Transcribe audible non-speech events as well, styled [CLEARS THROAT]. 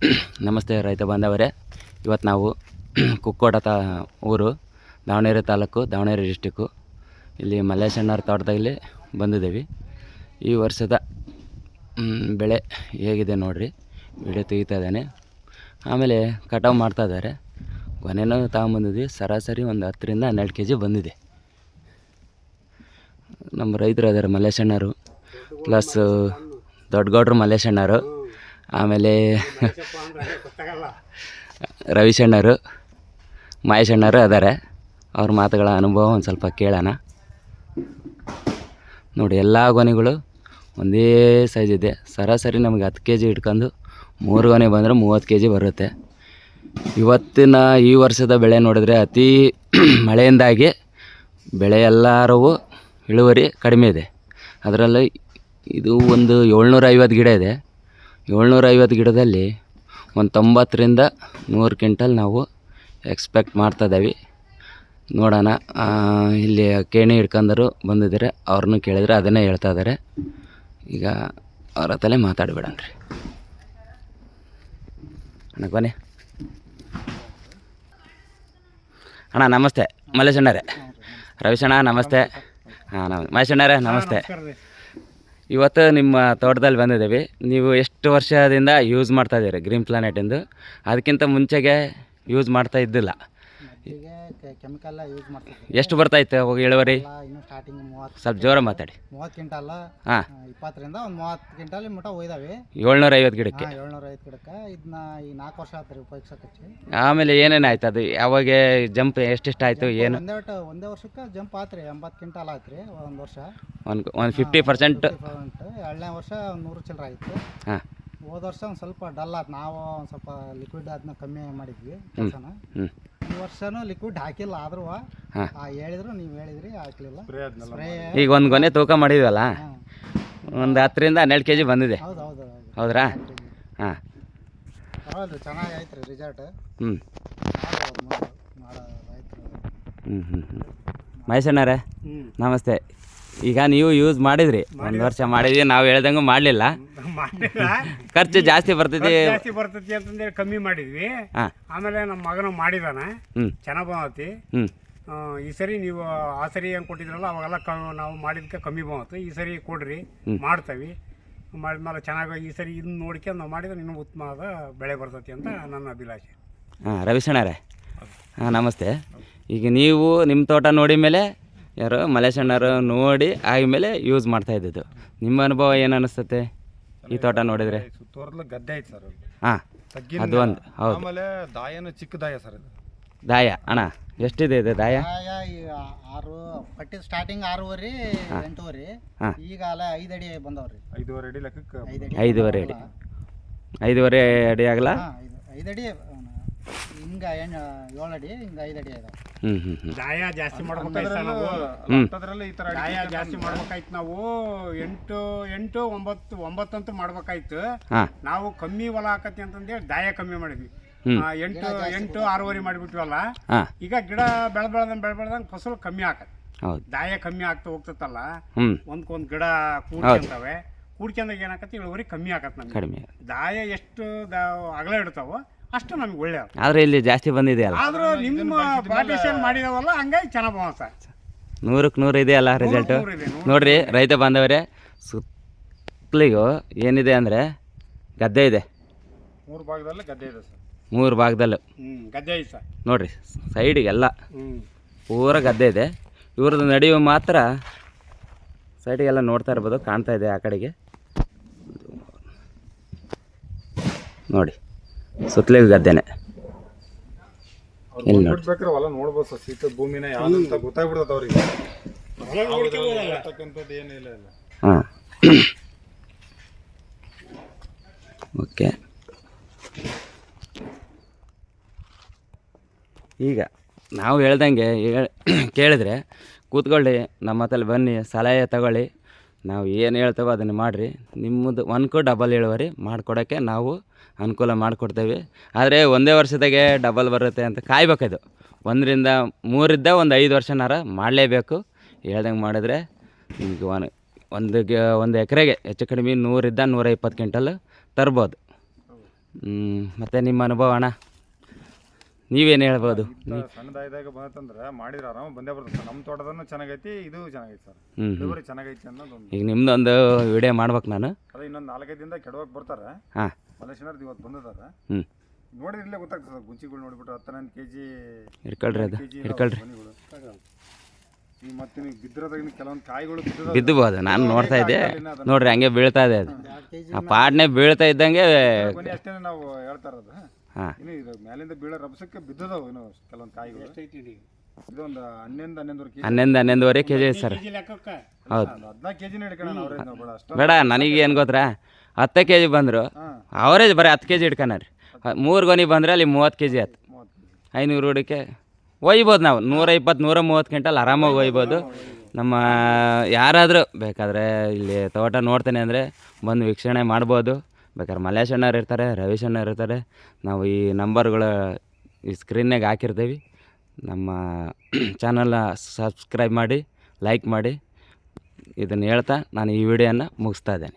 [CLEARS THROAT] ನಮಸ್ತೆ ರೈತ ಬಾಂಧವರೇ. ಇವತ್ತು ನಾವು [CLEARS THROAT] ಕುಕ್ಕೋಟ ತಾ ಊರು, ದಾವಣಗೆರೆ ತಾಲೂಕು, ದಾವಣಗೆರೆ ಡಿಸ್ಟಿಕ್ಕು. ಇಲ್ಲಿ ಮಲ್ಲೇಶಣ್ಣರ ತೋಟದಲ್ಲಿ ಬಂದಿದ್ದೀವಿ. ಈ ವರ್ಷದ ಬೆಳೆ ಹೇಗಿದೆ ನೋಡಿರಿ. ಬೆಳೆ ತೆಗಿತಾ ಇದ್ದಾನೆ. ಆಮೇಲೆ ಕಟಾವು ಮಾಡ್ತಾ ಇದ್ದಾರೆ. ಕೊನೆನೂ ತಗೊಂಬಂದಿದ್ವಿ. ಸರಾಸರಿ ಒಂದು ಹತ್ತರಿಂದ ಹನ್ನೆರಡು ಕೆ ಜಿ ಬಂದಿದೆ. ನಮ್ಮ ರೈತರು ಇದ್ದಾರೆ ಮಲ್ಲೇಶಣ್ಣರು ಪ್ಲಸ್ ದೊಡ್ಡಗೌಡ್ರು ಮಲ್ಲೇಶಣ್ಣರು ಆಮೇಲೆ ರವಿಶಣ್ಣರು ಮಹೇಶಣ್ಣರು ಅದಾರೆ. ಅವ್ರ ಮಾತುಗಳ ಅನುಭವ ಒಂದು ಸ್ವಲ್ಪ ಕೇಳೋಣ. ನೋಡಿ ಎಲ್ಲ ಗೊನೆಗಳು ಒಂದೇ ಸೈಜ್ ಇದೆ. ಸರಾಸರಿ ನಮಗೆ ಹತ್ತು ಕೆ ಜಿ ಇಟ್ಕೊಂಡು ಮೂರು ಗೊನೆ ಬಂದರೆ ಮೂವತ್ತು ಕೆ ಜಿ ಬರುತ್ತೆ. ಇವತ್ತಿನ ಈ ವರ್ಷದ ಬೆಳೆ ನೋಡಿದ್ರೆ ಅತಿ [CLEARS THROAT] ಮಳೆಯಿಂದಾಗಿ ಬೆಳೆ ಎಲ್ಲರೂ ಇಳುವರಿ ಕಡಿಮೆ ಇದೆ. ಅದರಲ್ಲಿ ಇದು ಒಂದು ಏಳ್ನೂರ ಐವತ್ತು ಗಿಡ ಇದೆ. ಏಳ್ನೂರ ಐವತ್ತು ಗಿಡದಲ್ಲಿ ಒಂದು ತೊಂಬತ್ತರಿಂದ ನೂರು ಕ್ವಿಂಟಲ್ ನಾವು ಎಕ್ಸ್ಪೆಕ್ಟ್ ಮಾಡ್ತಾ ಇದ್ದೀವಿ. ನೋಡೋಣ ಇಲ್ಲಿ ಕೇಣಿ ಹಿಡ್ಕೊಂಡರು ಬಂದಿದ್ದಾರೆ. ಅವ್ರನ್ನೂ ಕೇಳಿದ್ರೆ ಅದನ್ನೇ ಹೇಳ್ತಾ ಇದ್ದಾರೆ. ಈಗ ಅವ್ರ ಹತ್ತಲೇ ರೀ. ಅಣ್ಣ, ಬನ್ನಿ. ಅಣ್ಣ, ನಮಸ್ತೆ. ಮಲ್ಲೇಶಣ್ಣರೇ ರವಿಶಣ್ಣ ನಮಸ್ತೆ. ಹಾಂ, ನಮ ಮಹೇಶಣ್ಣರೇ ನಮಸ್ತೆ. ಇವತ್ತು ನಿಮ್ಮ ತೋಟದಲ್ಲಿ ಬಂದಿದ್ದೀವಿ. ನೀವು ಎಷ್ಟು ವರ್ಷದಿಂದ ಯೂಸ್ ಮಾಡ್ತಾ ಇದ್ದೀರಿ ಗ್ರೀನ್ ಪ್ಲಾನೆಟ್ ಎಂದು ಅದಕ್ಕಿಂತ ಮುಂಚೆಗೆ ಯೂಸ್ ಮಾಡ್ತಾ ಇದ್ದಿಲ್ಲ. ಕೆಮಿಕಲ್ ಯೂಸ್ ಎಷ್ಟು ಬರ್ತಾಯಿತ್ತು ಅವಾಗ ಇಳುವರಿ? ಇನ್ನು ಸ್ಟಾರ್ಟಿಂಗ್ ಮೂವತ್ತು ಸ್ವಲ್ಪ ಜೋರ ಮಾತಾಡಿ. ಮೂವತ್ತು ಕ್ವಿಂಟಲ್ ಹಾಂ. ಇಪ್ಪತ್ತರಿಂದ ಒಂದು ಮೂವತ್ತು ಕ್ವಿಂಟಲ್ ಮಟ್ಟ ಒಯ್ದಾವೆ. ಏಳ್ನೂರ ಐವತ್ತು ಗಿಡಕ್ಕೆ. ಏಳ್ನೂರ ಐದು ಗಿಡಕ್ಕೆ. ಇದನ್ನ ಈ ನಾಲ್ಕು ವರ್ಷ ಆತ್ರಿ ಉಪಯೋಗಿಸಕಚ್ಚಿ ಆಮೇಲೆ ಏನೇನು ಆಯ್ತು ಅದು? ಯಾವಾಗ ಜಂಪ್ ಎಷ್ಟೆಷ್ಟು ಆಯಿತು ಏನು? ಒಂದೇ ಒಟ್ಟು ಒಂದೇ ವರ್ಷಕ್ಕೆ ಜಂಪ್ ಆತ್ರಿ ಎಂಬತ್ತು ಕ್ವಿಂಟಲ್ ಆತ್ರಿ ಒಂದು ವರ್ಷ. ಒಂದು ಒಂದು ಫಿಫ್ಟಿ ಪರ್ಸೆಂಟ್ ಎರಡನೇ ವರ್ಷ ಒಂದು ನೂರು ಚಿಲ್ಲರ ಆಯಿತು. ಹಾಂ. ಹೋದ ವರ್ಷ ಒಂದು ಸ್ವಲ್ಪ ಡಲ್ ಆಯ್ತು ನಾವು ಒಂದು ಸ್ವಲ್ಪ ಲಿಕ್ವಿಡ್ ಅದನ್ನ ಕಮ್ಮಿ ಮಾಡಿದ್ವಿ ಕೆಲಸನ. ಹ್ಞೂ ವರ್ಷನೂ ಲಿಕ್ವಿಡ್ ಹಾಕಿಲ್ಲ ಆದ್ರೂ ಹಾಂ. ಹೇಳಿದ್ರು ನೀವು ಹೇಳಿದ್ರಿ ಹಾಕ್ಲಿಲ್ಲ. ಸ್ಪ್ರೇ ಈಗ ಒಂದು ಗೊನೆ ತೂಕ ಮಾಡಿದ್ವಲ್ಲ? ಒಂದು ಹತ್ತರಿಂದ ಹನ್ನೆರಡು ಕೆ ಜಿ ಬಂದಿದೆ. ಹೌದು ಹೌದು ಹೌದು ಹೌದ್ರಾ? ಹಾಂ. ಪರವಾಗಿಲ್ಲ ಚೆನ್ನಾಗಿ ಆಯ್ತು ರೀ ರಿಸಲ್ಟ್ ಹ್ಞೂ ಮಾಡೋ ರೈತರು ಹ್ಞೂ ಹ್ಞೂ ಹ್ಞೂ ಮಹೇಶಣ್ಣರೇ ಹ್ಞೂ ನಮಸ್ತೆ. ಈಗ ನೀವು ಯೂಸ್ ಮಾಡಿದ್ರಿ. ಒಂದು ವರ್ಷ ಮಾಡಿದ್ವಿ ನಾವು ಹೇಳ್ದಂಗೂ ಮಾಡಲಿಲ್ಲ. ಮಾಡಿಲ್ಲ. ಖರ್ಚು ಜಾಸ್ತಿ ಬರ್ತೈತಿ. ಜಾಸ್ತಿ ಬರ್ತೈತಿ ಅಂತಂದೇಳಿ ಕಮ್ಮಿ ಮಾಡಿದ್ವಿ. ಹಾಂ. ಆಮೇಲೆ ನಮ್ಮ ಮಗನ ಮಾಡಿದಾನ. ಹ್ಞೂ ಚೆನ್ನಾಗಿ ಬಂದತಿ. ಹ್ಞೂ ಈ ಸರಿ ನೀವು ಆ ಸರಿ ಹೆಂಗೆ ಕೊಟ್ಟಿದ್ರಲ್ಲ ಅವಾಗೆಲ್ಲ ಕ ನಾವು ಮಾಡಿದ್ಕೆ ಕಮ್ಮಿ ಬಂತು ಈ ಸರಿ ಕೊಡ್ರಿ. ಮಾಡ್ತೀವಿ. ಮಾಡಿದ್ಮೇಲೆ ಚೆನ್ನಾಗಿ ಈ ಸರಿ ಇದನ್ನ ನೋಡ್ಕೊಂಡು ನಾವು ಮಾಡಿದ್ರೆ ಇನ್ನೂ ಉತ್ತಮವಾದ ಬೆಳೆ ಬರ್ತೈತಿ ಅಂತ ನನ್ನ ಅಭಿಲಾಷೆ. ಹಾಂ ರವಿಶಣ್ಣರೇ. ಹಾಂ ನಮಸ್ತೆ. ಈಗ ನೀವು ನಿಮ್ಮ ತೋಟ ನೋಡಿ ಮೇಲೆ ಯಾರು ಮಲೇಶಣ್ಣರು ನೋಡಿ ಆದ್ಮೇಲೆ ಯೂಸ್ ಮಾಡ್ತಾ ಇದ್ದಿದ್ದು. ನಿಮ್ಮ ಅನುಭವ ಏನು ಅನಿಸ್ತತೆ? ಈ ತೋಟ ನೋಡಿದ್ರೆ? ಸುತ್ತೋರ್ಲ ಗದ್ದೆ ಐತೆ ಸರ್ ಹಾಂ ತಗ್ಗಿನ ಅದು ಒಂದು ಹೌದು. ಆಮೇಲೆ ದಾಯನು ಚಿಕ್ಕ ದಾಯ ಸರ್ ಇದು ದಾಯ ಅಣ್ಣ ಎಷ್ಟಿದೆ ಇದೆ ದಾಯ? ಆಯಾ ಈಗ ಆರು ಪಟ್ಟಿ ಸ್ಟಾರ್ಟಿಂಗ್ ಆರೂವರೆ ಎಂಟೂವರೆ. ಹಾಂ. ಈಗ ಅಲ್ಲ ಐದು ಅಡಿ ಬಂದವ್ರಿ. ಐದೂವರೆ ಅಡಿ ಲೆಕ್ಕಕ್ಕೆ ಐದು ಅಡಿ ಐದೂವರೆ ಅಡಿ. ಐದೂವರೆ ಅಡಿ ಆಗಲ್ಲ ಹಾಂ ಐದು ಐದು ಅಡಿ ಹಿಂಗ ಎಣ್ಣೆ ಏಳು ಅಡಿ ಹಿಂಗ ಐದು ಅಡಿ ಇದಾವೆ ಹ್ಞೂ ಹ್ಞೂ ಹ್ಞೂ ದಾಯ ಜಾಸ್ತಿ ಮಾಡ್ಬೇಕಾಯ್ತು ನಾವು ಹ್ಮ್. ಹತ್ತದ್ರಲ್ಲಿ ಈ ತರ ಅಡಿ ದಾಯ ಜಾಸ್ತಿ ಮಾಡ್ಬೇಕಾಯ್ತು ನಾವು. ಎಂಟು ಎಂಟು ಒಂಬತ್ತು ಒಂಬತ್ತಂತೂ ಮಾಡ್ಬೇಕಾಯ್ತು. ಹಾಂ. ನಾವು ಕಮ್ಮಿ ಹೊಲ ಹಾಕತಿ ಅಂತಂದೇಳಿ ದಾಯ ಕಮ್ಮಿ ಮಾಡಿದ್ವಿ. ಆ, ಎಂಟು ಎಂಟು ಆರೂವರೆ ಮಾಡಿಬಿಟ್ವಲ್ಲ? ಹಾಂ. ಈಗ ಗಿಡ ಬೆಳ ಬೆಳೆದಂಗೆ ಬೆಳ ಬೆಳೆದಂಗೆ ಫಸಲು ಕಮ್ಮಿ ಆಗತ್ತೆ ಹೌದು. ದಾಯ ಕಮ್ಮಿ ಆಗ್ತಾ ಹೋಗ್ತತ್ತಲ್ಲ? ಹ್ಞೂ ಒಂದ್ಕೊಂದ್ ಗಿಡ ಕೂಡ್ಕೊಂತವೆ ಕೂಡ್ಕೊಂಡಾಗ ಏನಾಕತಿ ಇಳುವರಿ ಕಮ್ಮಿ ಆಕತ್ ನಮ್ಗೆ. ಕಡಿಮೆ ದಾಯ ಎಷ್ಟು ದಾ ಅಗಲ ಇಡ್ತಾವೋ ಅಷ್ಟು ನಮ್ಗೆ ಒಳ್ಳೆ ಆದರೆ ಇಲ್ಲಿ ಜಾಸ್ತಿ ಬಂದಿದೆಯಲ್ಲ ಆದ್ರೂ ನಿಮ್ಮ ಪಾರ್ಟಿಷನ್ ಮಾಡಿದವಲ್ಲ ಹಂಗಾಗಿ ಚೆನ್ನಾಗಿ ಬಂದ ನೂರಕ್ಕೆ ನೂರು ರಿಸಲ್ಟು ಇದೆ, ನೂರು. ನೋಡ್ರಿ ರೈತ ಬಾಂಧವರೇ ಸುತ್ತಲಿಗೂ ಏನಿದೆ ಅಂದರೆ ಗದ್ದೆ ಇದೆ. ಮೂರು ಭಾಗದಲ್ಲಿ ಗದ್ದೆ ಇದೆ ಸರ್. ಮೂರು ಭಾಗದಲ್ಲೂ. ಗದ್ದೆ ಐತೆ ಸರ್. ನೋಡ್ರಿ ಸೈಡಿಗೆಲ್ಲ ಪೂರ ಗದ್ದೆ ಇದೆ. ಇವ್ರದ್ದು ನಡೆಯುವ ಮಾತ್ರ ಸೈಡಿಗೆಲ್ಲ ನೋಡ್ತಾ ಇರ್ಬೋದು ಕಾಣ್ತಾ ಇದೆ ಆ ಕಡೆಗೆ. ನೋಡಿ ಸುತ್ತಲಿಗೂ ಗದ್ದೆನೆ. ಇಲ್ಲಿ ನೋಡಿ ಬಿಡ್ಬೇಕಾರೆ ಹೊಲ ನೋಡ್ಬೋದು ಸರ್ ಭೂಮಿನ ಯಾವ್ದಂತ ಗೊತ್ತಾಗ್ಬಿಡ್ತದ ಅವ್ರಿಗೆ. ಇಲ್ಲ ಹಾಂ. ಓಕೆ. ಈಗ ನಾವು ಹೇಳ್ದಂಗೆ ಹೇಳ್- ಕೇಳಿದ್ರೆ ಕೂತ್ಕೊಳ್ಳಿ ನಮ್ಮ ಹತ್ತಲ್ಲಿ ಬನ್ನಿ ಸಲಹೆ ತಗೊಳ್ಳಿ. ನಾವು ಏನು ಹೇಳ್ತೇವೋ ಅದನ್ನು ಮಾಡಿರಿ. ನಿಮ್ಮದು ಒನ್ಕು ಡಬಲ್ ಇಳುವರಿ ಮಾಡಿಕೊಡೋಕ್ಕೆ ನಾವು ಅನುಕೂಲ ಮಾಡಿಕೊಡ್ತೇವೆ. ಆದರೆ ಒಂದೇ ವರ್ಷದಾಗೆ ಡಬಲ್ ಬರುತ್ತೆ ಅಂತ ಕಾಯ್ಬೇಕದು ಒಂದರಿಂದ ಮೂರಿಂದ ಒಂದು ಐದು ವರ್ಷನಾರ ಮಾಡಲೇಬೇಕು. ಹೇಳ್ದಂಗೆ ಮಾಡಿದ್ರೆ ನಿಮಗೆ ಒನ್ ಒಂದು ಗ ಒಂದು ಎಕರೆಗೆ ಹೆಚ್ಚು ಕಡಿಮೆ ನೂರಿಂದ ನೂರ ಇಪ್ಪತ್ತು ಕ್ವಿಂಟಲ್ ತರ್ಬೋದು. ಮತ್ತು ನಿಮ್ಮ ಅನುಭವ ಅಣ್ಣ? ನೀವೇನು ಹೇಳ್ಬೋದು? ಸಣ್ಣದಾಯ್ದಾಗ ಬಂತಂದ್ರೆ ಮಾಡಿದ್ರೆ ಆರಾಮ ಬಂದೇ ಬರ್ತದೆ ಸರ್. ನಮ್ಮ ತೋಟದನ್ನು ಚೆನ್ನಾಗೈತಿ ಇದು ಚೆನ್ನಾಗೈತಿ ಸರ್. ಇಳುವರಿ ಚೆನ್ನಾಗೈತಿ ಅನ್ನೋದು ಈಗ ನಿಮ್ದೊಂದು ವಿಡಿಯೋ ಮಾಡ್ಬೇಕು ನಾನು. ಅದೇ ಇನ್ನೊಂದು ನಾಲ್ಕೈದು ದಿನದ ಕೆಡವಾಗಿ ಬರ್ತಾರೆ. ಹಾಂ. ಮಲೇಶಿಯನವ್ರದ್ದು ಇವತ್ತು ಬಂದದಾರ ಹ್ಞೂ ನೋಡಿದ್ರಲ್ಲೇ ಗೊತ್ತಾಗ್ತದೆ ಸರ್ ಗುಂಚಿಗಳು ನೋಡಿಬಿಟ್ಟು ಹತ್ತು ಹನ್ನೊಂದು ಕೆ ಜಿ ಹಿಡ್ಕೊಳ್ರಿ ಅದು ಈ ಹಿಡ್ಕೊಳ್ರಿ. ಈಗ ಮತ್ತೆ ನೀವು ಬಿದ್ದಿರೋದಾಗ ಕೆಲವೊಂದು ಕಾಯಿಗಳು ಬಿದ್ದಿದಾವೆ. ಅದು ನಾನು ನೋಡ್ತಾ ಇದ್ದೆ. ನೋಡ್ರಿ ಹಂಗೆ ಬೀಳ್ತಾ ಇದೆ ಅದು. ಆ ಪಾಡ್ನೆ ಬೀಳ್ತಾ ಇದ್ದಂಗೆ ಕೊನೆ ಅಷ್ಟೇ ನಾವು ಹೇಳ್ತಾ ಇರೋದು. ಹಾಂ. ಇನ್ನು ಇದು ಮೇಲಿಂದ ಬೀಳೋ ರಭಸಕ್ಕೆ ಬಿದ್ದದವು ಇನ್ನು ಕೆಲವೊಂದು ಕಾಯಿಗಳು. ಇದೊಂದು ಹನ್ನೊಂದು ಹನ್ನೊಂದುವರೆ ಕೆ ಜಿ ಹನ್ನೊಂದು ಹನ್ನೊಂದುವರೆ ಕೆ ಜಿ ಐತೆ ಸರ್ ಈ ಹೌದು. ಹದಿನಾಲ್ಕು ಕೆ ಜಿನ ಹಿಡ್ಕೊಳ್ಳೋಣ ಅವ್ರೇನು ನಾವು ಬೇಡ ಅಷ್ಟು ಬೇಡ ನನಗೆ ಏನು ಗೊತ್ತಾ ಹತ್ತು ಕೆ ಜಿ ಬಂದರು. ಅವರೇ ಅವರೇಜ್ ಬರೀ ಹತ್ತು ಕೆ ಜಿ ಹಿಡ್ಕೊನಾರಿ ಮೂರು ಗೊನಿ ಬಂದರೆ ಅಲ್ಲಿ ಮೂವತ್ತು ಕೆ ಜಿ ಆಯ್ತು ಐನೂರು ಹುಡುಕೆ ಒಯ್ಬೋದು ನಾವು. ನೂರ ಇಪ್ಪತ್ತು ನೂರ ಮೂವತ್ತು ಕ್ವಿಂಟಲ್ ಆರಾಮಾಗಿ ಒಯ್ಬೋದು. ನಮ್ಮ ಯಾರಾದರೂ ಬೇಕಾದರೆ ಇಲ್ಲಿ ತೋಟ ನೋಡ್ತೇನೆ ಅಂದರೆ ಬಂದು ವೀಕ್ಷಣೆ ಮಾಡ್ಬೋದು. ಬೇಕಾದ್ರೆ ಮಲೇಶ್ ಇರ್ತಾರೆ ರವೀಶ್ ಇರ್ತಾರೆ. ನಾವು ಈ ನಂಬರ್ಗಳು ಈ ಸ್ಕ್ರೀನ್ನಾಗ ಹಾಕಿರ್ತೀವಿ. ನಮ್ಮ ಚಾನಲ್ನ ಸಬ್ಸ್ಕ್ರೈಬ್ ಮಾಡಿ ಲೈಕ್ ಮಾಡಿ. ಇದನ್ನು ಹೇಳ್ತಾ ನಾನು ಈ ವಿಡಿಯೋನ ಮುಗಿಸ್ತಾ ಇದ್ದೇನೆ.